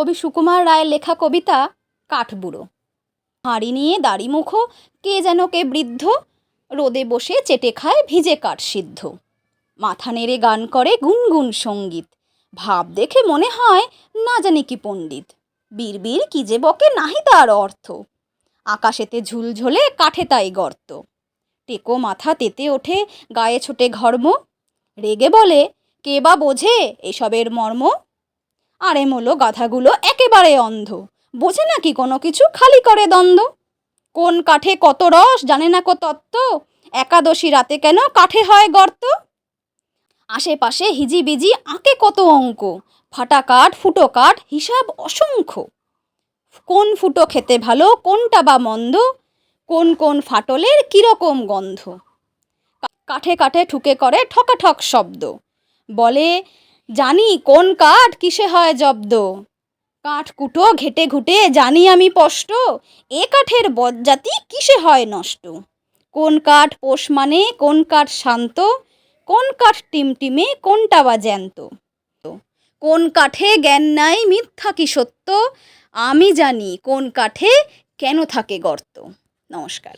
কবি সুকুমার রায়ের লেখা কবিতা কাঠবুড়ো। হাঁড়ি নিয়ে দাড়ি মুখো, কে যেন কে বৃদ্ধ, রোদে বসে চেটে খায় ভিজে কাঠ সিদ্ধ। মাথা নেড়ে গান করে গুনগুন সংগীত, ভাব দেখে মনে হয় না জানি কি পণ্ডিত। বীরবীর কি যে বকে নাহি তার অর্থ। আকাশেতে ঝুলঝোলে কাঠে তাই গর্ত। টেকো মাথা তেতে ওঠে গায়ে ছোটে ঘর্ম। রেগে বলে, কে বা বোঝে এসবের মর্ম? আরে মোলো গাধাগুলো একেবারে অন্ধ। বোঝে নাকি কোনো কিছু খালি করে দ্বন্দ্ব? কোন কাঠে কত রস, জানে না কো তত্ত্ব? একাদশী রাতে কেন কাঠে হয় গর্ত? আশেপাশে হিজিবিজি আঁকে কত অঙ্ক? ফাটা কাঠ, ফুটো কাঠ, হিসাব অসংখ্য। কোন ফুটো খেতে ভালো, কোনটা বা মন্দ? কোন কোন ফাটলের কীরকম গন্ধ? কাঠে কাঠে ঠুকে করে ঠকাঠক শব্দ। বলে জানি কোন কাঠ কিসে হয় জব্দ। কাঠ কুটো ঘেটে ঘুটে জানি আমি স্পষ্ট, এ কাঠের বজ্জাতি কিসে হয় নষ্ট? কোন কাঠ পোষ মানে কোন কাঠ শান্ত, কোন কাঠ টিমটিমে কোনটা বা জ্যান্ত? কোন কাঠে জ্ঞান নাই, মিথ্যা কি সত্য? আমি জানি কোন কাঠে কেন থাকে গর্ত। নমস্কার।